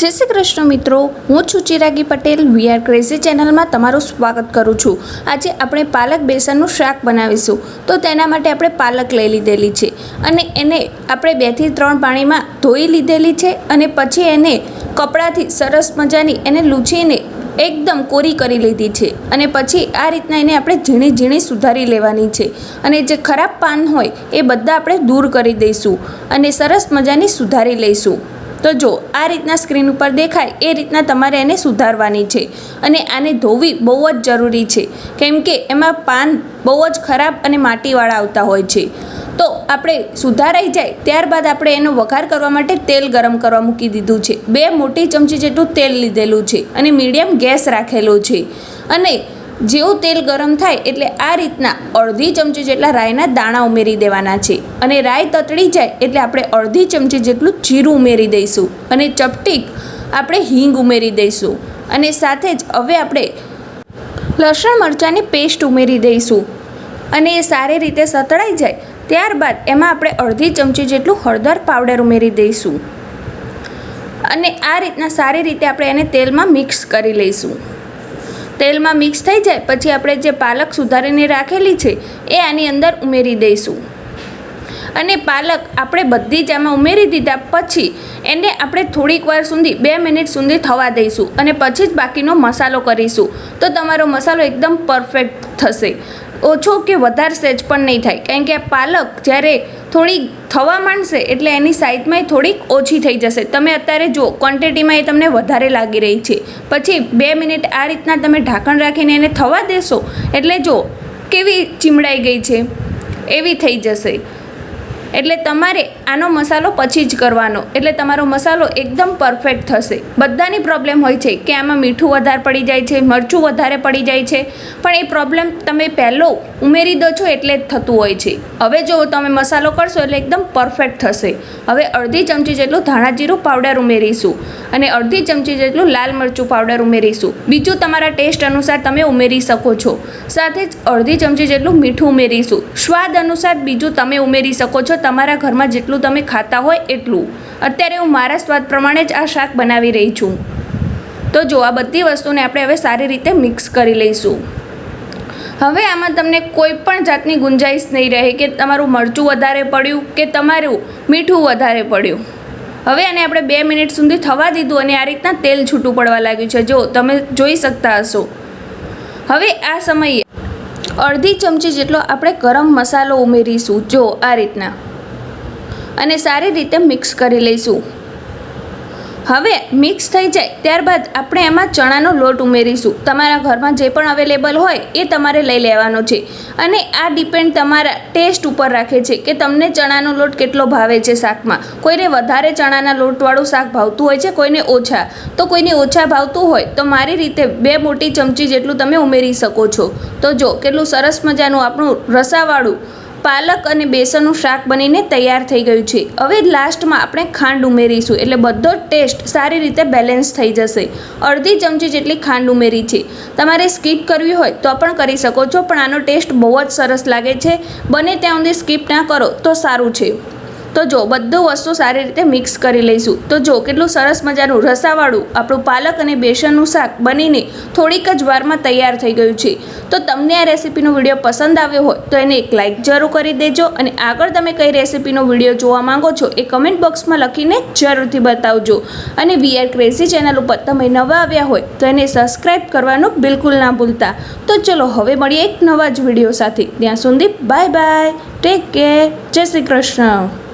જય શ્રી કૃષ્ણ મિત્રો, હું છું ચિરાગી પટેલ વીઆર ક્રેઝી ચેનલમાં તમારું સ્વાગત કરું છું. આજે આપણે પાલક બેસનનું શાક બનાવીશું. તો તેના માટે આપણે પાલક લઈ લીધેલી છે અને એને આપણે બેથી ત્રણ પાણીમાં ધોઈ લીધેલી છે અને પછી એને કપડાથી સરસ મજાની એને લૂછીને એકદમ કોરી કરી લીધી છે અને પછી આ રીતના એને આપણે ઝીણી ઝીણી સુધારી લેવાની છે. અને જે ખરાબ પાન હોય એ બધા આપણે દૂર કરી દઈશું અને સરસ મજાની સુધારી લઈશું. તો જો આ રીતના સ્ક્રીન ઉપર દેખાય, એ રીતના તમારે એને સુધારવાની છે. અને આને ધોવી બહુ જ જરૂરી છે. કેમ કે એમાં પાન બહુ જ ખરાબ અને માટીવાળા આવતા હોય છે. તો આપણે સુધારાઈ જાય, ત્યારબાદ આપણે એનો વઘાર કરવા માટે તેલ ગરમ કરવા મૂકી દીધું છે. બે મોટી ચમચી જેટલું તેલ લીધેલું છે અને મીડિયમ ગેસ રાખેલો છે. અને જેવું તેલ ગરમ થાય એટલે આ રીતના અડધી ચમચી જેટલા રાઈના દાણા ઉમેરી દેવાના છે. અને રાઈ તતડી જાય એટલે આપણે અડધી ચમચી જેટલું જીરું ઉમેરી દઈશું. અને ચપટીક આપણે હિંગ ઉમેરી દઈશું. અને સાથે જ હવે આપણે લસણ મરચાંની પેસ્ટ ઉમેરી દઈશું. અને એ સારી રીતે સતળાઈ જાય ત્યારબાદ એમાં આપણે અડધી ચમચી જેટલું હળદર પાવડર ઉમેરી દઈશું. અને આ રીતના સારી રીતે આપણે એને તેલમાં મિક્સ કરી લઈશું. તેલમાં મિક્સ થઈ જાય, પછી આપણે જે પાલક સુધારીને રાખેલી છે, એ આની અંદર ઉમેરી દઈશું. અને પાલક આપણે બધી જ આમાં ઉમેરી દીધા પછી એને આપણે થોડીક વાર સુધી બે મિનિટ સુધી થવા દઈશું અને પછી જ બાકીનો મસાલો કરીશું. તો તમારો મસાલો એકદમ પરફેક્ટ થશે. ઓછો કે વધારે સેજ પણ નહીં થાય. કારણ કે આ પાલક જ્યારે થોડી થવા માંડશે એટલે એની સાઇઝમાં થોડીક ઓછી થઈ જશે. તમે અત્યારે જો ક્વોન્ટિટીમાં એ તમને વધારે લાગી રહી છે. પછી બે મિનિટ આ રીતના તમે ઢાંકણ રાખીને એને થવા દેશો એટલે જો કેવી ચીમડાઈ ગઈ છે, એવી થઈ જશે. એટલે તમારે આનો મસાલો પછી જ કરવાનો. એટલે તમારો મસાલો એકદમ પરફેક્ટ થશે. બધાની પ્રોબ્લેમ હોય છે કે આમાં મીઠું વધારે પડી જાય છે, મરચું વધારે પડી જાય છે. પણ એ પ્રોબ્લેમ તમે પહેલો ઉમેરી દો છો એટલે જ થતું હોય છે. હવે જો તમે મસાલો કરશો એટલે એકદમ પરફેક્ટ થશે. હવે અડધી ચમચી જેટલું ધાણા જીરું પાવડર ઉમેરીશું અને અડધી ચમચી જેટલું લાલ મરચું પાવડર ઉમેરીશું. બીજું તમારા ટેસ્ટ અનુસાર તમે ઉમેરી શકો છો. સાથે જ અડધી ચમચી જેટલું મીઠું ઉમેરીશું. સ્વાદ અનુસાર બીજું તમે ઉમેરી શકો છો. તમારા ઘરમાં જેટલું તમે ખાતા હોય એટલું. અત્યારે હું મારા સ્વાદ પ્રમાણે જ આ શાક બનાવી રહી છું. તો જો આ બધી વસ્તુને આપણે હવે સારી રીતે મિક્સ કરી લઈશું. હવે આમાં તમને કોઈ પણ જાતની ગુંજાઈશ નહીં રહે કે તમારું મરચું વધારે પડ્યું કે તમારું મીઠું વધારે પડ્યું. હવે આને આપણે બે મિનિટ સુધી થવા દીધું અને આ રીતના તેલ છૂટું પડવા લાગ્યું છે. જો તમે જોઈ શકતા હશો. હવે આ સમયે અડધી ચમચી જેટલો આપણે ગરમ મસાલો ઉમેરીશું. જો આ રીતના. અને સારી રીતે મિક્સ કરી લઈશું. હવે મિક્સ થઈ જાય ત્યારબાદ આપણે એમાં ચણાનો લોટ ઉમેરીશું. તમારા ઘરમાં જે પણ અવેલેબલ હોય એ તમારે લઈ લેવાનો છે. અને આ ડિપેન્ડ તમારા ટેસ્ટ ઉપર રાખે છે કે તમને ચણાનો લોટ કેટલો ભાવે છે શાકમાં. કોઈને વધારે ચણાના લોટવાળું શાક ભાવતું હોય છે, કોઈને ઓછા. તો કોઈને ઓછા ભાવતું હોય તો મારી રીતે બે મોટી ચમચી જેટલું તમે ઉમેરી શકો છો. તો જો, કેટલું સરસ મજાનું આપણું રસાવાળું પાલક અને બેસનનું શાક બનીને તૈયાર થઈ ગયું છે. હવે લાસ્ટમાં આપણે ખાંડ ઉમેરીશું. એટલે બધો ટેસ્ટ સારી રીતે બેલેન્સ થઈ જશે. અડધી ચમચી જેટલી ખાંડ ઉમેરી છે. તમારે સ્કીપ કરવી હોય તો પણ કરી શકો છો, પણ આનો ટેસ્ટ બહુ જ સરસ લાગે છે. બને ત્યાં સુધી સ્કીપ ના કરો તો સારું છે. તો જો, બધું વસ્તુ સારી રીતે મિક્સ કરી લઈશું. તો જો, કેટલું સરસ મજાનું રસાવાળું આપણું પાલક અને બેસનનું શાક બનીને થોડીક જ વારમાં તૈયાર થઈ ગયું છે. તો તમને આ રેસીપીનો વીડિયો પસંદ આવ્યો હોય તો એને એક લાઇક જરૂર કરી દેજો અને આગળ તમે કઈ રેસીપીનો વીડિયો જોવા માંગો છો એ કમેન્ટ બોક્સમાં લખીને જરૂરથી બતાવજો. અને વીઆર ક્રેઝી ચેનલ ઉપર તમે નવા આવ્યા હોય તો એને સબસ્ક્રાઈબ કરવાનું બિલકુલ ના ભૂલતા. તો ચલો હવે મળીએ એક નવા જ વીડિયો સાથે. ત્યાં સુધી બાય બાય, ટેક કેર, જય શ્રી કૃષ્ણ.